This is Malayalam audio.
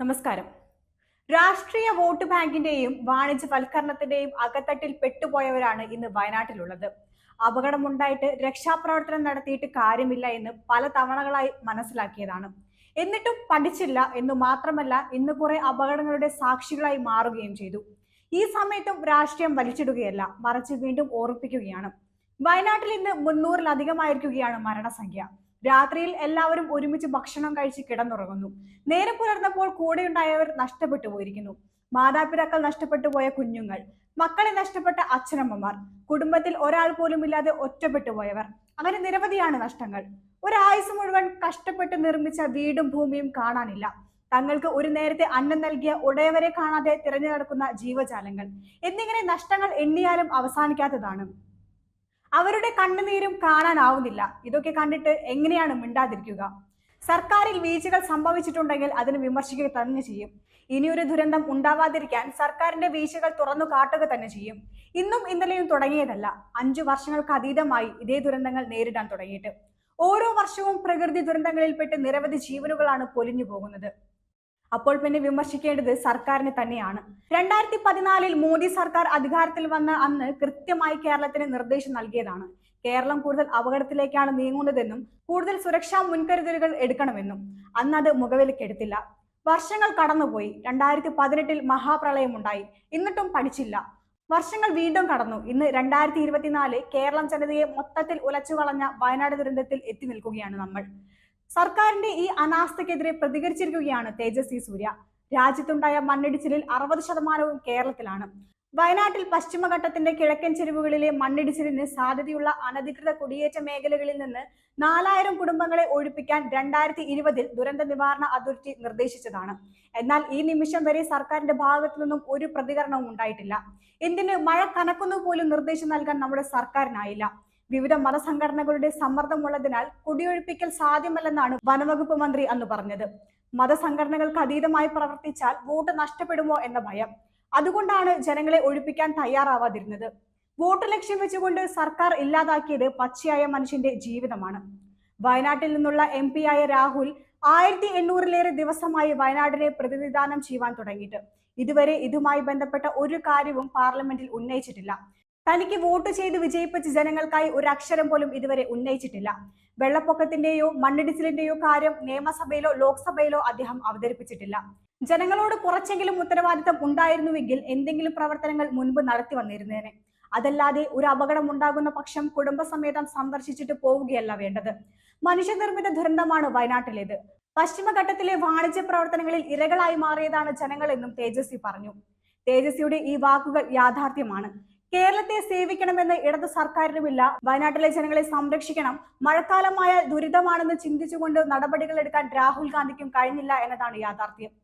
നമസ്കാരം. രാഷ്ട്രീയ വോട്ട് ബാങ്കിന്റെയും വാണിജ്യവൽക്കരണത്തിന്റെയും അകത്തട്ടിൽ പെട്ടുപോയവരാണ് ഇന്ന് വയനാട്ടിലുള്ളത്. അപകടമുണ്ടായിട്ട് രക്ഷാപ്രവർത്തനം നടത്തിയിട്ട് കാര്യമില്ല എന്ന് പല തവണകളായി മനസ്സിലാക്കിയതാണ്. എന്നിട്ടും പഠിച്ചില്ല എന്ന് മാത്രമല്ല ഇന്ന് കുറെ അപകടങ്ങളുടെ സാക്ഷികളായി മാറുകയും ചെയ്തു. ഈ സമയത്തും രാഷ്ട്രീയം വലിച്ചിടുകയല്ല മറിച്ച് വീണ്ടും ഓർപ്പിക്കുകയാണ് വയനാട്ടിൽ ഇന്ന് മുന്നൂറിലധികമായിരിക്കുകയാണ് മരണസംഖ്യ. രാത്രിയിൽ എല്ലാവരും ഒരുമിച്ച് ഭക്ഷണം കഴിച്ച് കിടന്നുറങ്ങുന്നു. നേരം പുലർന്നപ്പോൾ കൂടെയുണ്ടായവർ നഷ്ടപ്പെട്ടു പോയിരിക്കുന്നു. മാതാപിതാക്കൾ നഷ്ടപ്പെട്ടു പോയ കുഞ്ഞുങ്ങൾ മക്കളെ നഷ്ടപ്പെട്ട അച്ഛനമ്മമാർ കുടുംബത്തിൽ ഒരാൾ പോലും ഇല്ലാതെ ഒറ്റപ്പെട്ടു പോയവർ. അങ്ങനെ നിരവധിയാണ് നഷ്ടങ്ങൾ. ഒരായുസ് മുഴുവൻ കഷ്ടപ്പെട്ട് നിർമ്മിച്ച വീടും ഭൂമിയും കാണാനില്ല. തങ്ങൾക്ക് ഒരു നേരത്തെ അന്നം നൽകിയ ഉടയവരെ കാണാതെ തിരഞ്ഞു നടക്കുന്ന ജീവജാലങ്ങൾ. എന്നിങ്ങനെ നഷ്ടങ്ങൾ എണ്ണിയാലും അവസാനിക്കാത്തതാണ്. അവരുടെ കണ്ണുനീരും കാണാനാവുന്നില്ല. ഇതൊക്കെ കണ്ടിട്ട് എങ്ങനെയാണ് മിണ്ടാതിരിക്കുക? സർക്കാരിൽ വീഴ്ചകൾ സംഭവിച്ചിട്ടുണ്ടെങ്കിൽ അതിന് വിമർശിക്കുക തന്നെ ചെയ്യും. ഇനിയൊരു ദുരന്തം ഉണ്ടാവാതിരിക്കാൻ സർക്കാരിന്റെ വീഴ്ചകൾ തുറന്നു കാട്ടുക തന്നെ ചെയ്യും. ഇന്നും ഇന്നലെയും തുടങ്ങിയതല്ല. അഞ്ചു വർഷങ്ങൾക്ക് അതീതമായി ഇതേ ദുരന്തങ്ങൾ നേരിടാൻ തുടങ്ങിയിട്ട്. ഓരോ വർഷവും പ്രകൃതി ദുരന്തങ്ങളിൽപ്പെട്ട് നിരവധി ജീവനുകളാണ് പൊലിഞ്ഞു പോകുന്നത്. അപ്പോൾ പിന്നെ വിമർശിക്കേണ്ടത് സർക്കാരിനെ തന്നെയാണ്. രണ്ടായിരത്തി പതിനാലിൽ മോദി സർക്കാർ അധികാരത്തിൽ വന്ന അന്ന് കൃത്യമായി കേരളത്തിന് നിർദ്ദേശം നൽകിയതാണ്. കേരളം കൂടുതൽ അപകടത്തിലേക്കാണ് നീങ്ങുന്നതെന്നും കൂടുതൽ സുരക്ഷാ മുൻകരുതലുകൾ എടുക്കണമെന്നും. അന്ന് അത് മുഖവിലക്കെടുത്തില്ല. വർഷങ്ങൾ കടന്നുപോയി. രണ്ടായിരത്തി പതിനെട്ടിൽ മഹാപ്രളയമുണ്ടായി. എന്നിട്ടും പഠിച്ചില്ല വർഷങ്ങൾ വീണ്ടും കടന്നു. ഇന്ന് രണ്ടായിരത്തി ഇരുപത്തിനാല് കേരളം ജനതയെ മൊത്തത്തിൽ ഉലച്ചു കളഞ്ഞ വയനാട് ദുരന്തത്തിൽ എത്തി നിൽക്കുകയാണ് നമ്മൾ. സർക്കാരിന്റെ ഈ അനാസ്ഥക്കെതിരെ പ്രതികരിച്ചിരിക്കുകയാണ് തേജസ്വി സൂര്യ. രാജ്യത്തുണ്ടായ മണ്ണിടിച്ചിലിൽ അറുപത് ശതമാനവും കേരളത്തിലാണ്. വയനാട്ടിൽ പശ്ചിമഘട്ടത്തിന്റെ കിഴക്കൻ ചെരുവുകളിലെ മണ്ണിടിച്ചിലിന് സാധ്യതയുള്ള അനധികൃത കുടിയേറ്റ മേഖലകളിൽ നിന്ന് നാലായിരം കുടുംബങ്ങളെ ഒഴിപ്പിക്കാൻ രണ്ടായിരത്തി ഇരുപതിൽ ദുരന്ത നിവാരണ അതോറിറ്റി നിർദ്ദേശിച്ചതാണ്. എന്നാൽ ഈ നിമിഷം വരെ സർക്കാരിന്റെ ഭാഗത്തു നിന്നും ഒരു പ്രതികരണവും ഉണ്ടായിട്ടില്ല. എന്തിന് മഴ കനക്കുന്നു പോലും നിർദ്ദേശം നൽകാൻ നമ്മുടെ സർക്കാരിനായില്ല. വിവിധ മതസംഘടനകളുടെ സമ്മർദ്ദമുള്ളതിനാൽ കുടിയൊഴിപ്പിക്കൽ സാധ്യമല്ലെന്നാണ് വനവകുപ്പ് മന്ത്രി അന്ന് പറഞ്ഞത്. മതസംഘടനകൾക്ക് അതീതമായി പ്രവർത്തിച്ചാൽ വോട്ട് നഷ്ടപ്പെടുമോ എന്ന ഭയം. അതുകൊണ്ടാണ് ജനങ്ങളെ ഒഴിപ്പിക്കാൻ തയ്യാറാവാതിരുന്നത്. വോട്ട് ലക്ഷ്യം വെച്ചുകൊണ്ട് സർക്കാർ ഇല്ലാതാക്കിയത് പച്ചയായ മനുഷ്യന്റെ ജീവിതമാണ്. വയനാട്ടിൽ നിന്നുള്ള എം ആയ രാഹുൽ ആയിരത്തി എണ്ണൂറിലേറെ ദിവസമായി വയനാടിനെ പ്രതിനിധാനം ചെയ്യുവാൻ തുടങ്ങിയിട്ട്. ഇതുവരെ ഇതുമായി ബന്ധപ്പെട്ട ഒരു കാര്യവും പാർലമെന്റിൽ ഉന്നയിച്ചിട്ടില്ല. തനിക്ക് വോട്ട് ചെയ്ത് വിജയിപ്പിച്ച ജനങ്ങൾക്കായി ഒരു അക്ഷരം പോലും ഇതുവരെ ഉന്നയിച്ചിട്ടില്ല. വെള്ളപ്പൊക്കത്തിന്റെയോ മണ്ണിടിച്ചിലിന്റെയോ കാര്യം നിയമസഭയിലോ ലോക്സഭയിലോ അദ്ദേഹം അവതരിപ്പിച്ചിട്ടില്ല. ജനങ്ങളോട് കുറച്ചെങ്കിലും ഉത്തരവാദിത്തം ഉണ്ടായിരുന്നുവെങ്കിൽ എന്തെങ്കിലും പ്രവർത്തനങ്ങൾ മുൻപ് നടത്തി വന്നിരുന്നേനെ. അതല്ലാതെ ഒരു അപകടം ഉണ്ടാകുന്ന പക്ഷം കുടുംബസമേതം സന്ദർശിച്ചിട്ട് പോവുകയല്ല വേണ്ടത്. മനുഷ്യനിർമ്മിത ദുരന്തമാണ് വയനാട്ടിലേത്. പശ്ചിമഘട്ടത്തിലെ വാണിജ്യ പ്രവർത്തനങ്ങളിൽ ഇരകളായി മാറിയതാണ് ജനങ്ങളെന്നും തേജസ്വി പറഞ്ഞു. തേജസ്വിയുടെ ഈ വാക്കുകൾ യാഥാർത്ഥ്യമാണ്. കേരളത്തെ സേവിക്കണമെന്ന് ഇടത് സർക്കാരിനുമില്ല. വയനാട്ടിലെ ജനങ്ങളെ സംരക്ഷിക്കണം. മഴക്കാലമായ ദുരിതമാണെന്ന് ചിന്തിച്ചുകൊണ്ട് നടപടികൾ എടുക്കാൻ രാഹുൽ ഗാന്ധിക്കും കഴിഞ്ഞില്ല എന്നതാണ് യാഥാർത്ഥ്യം.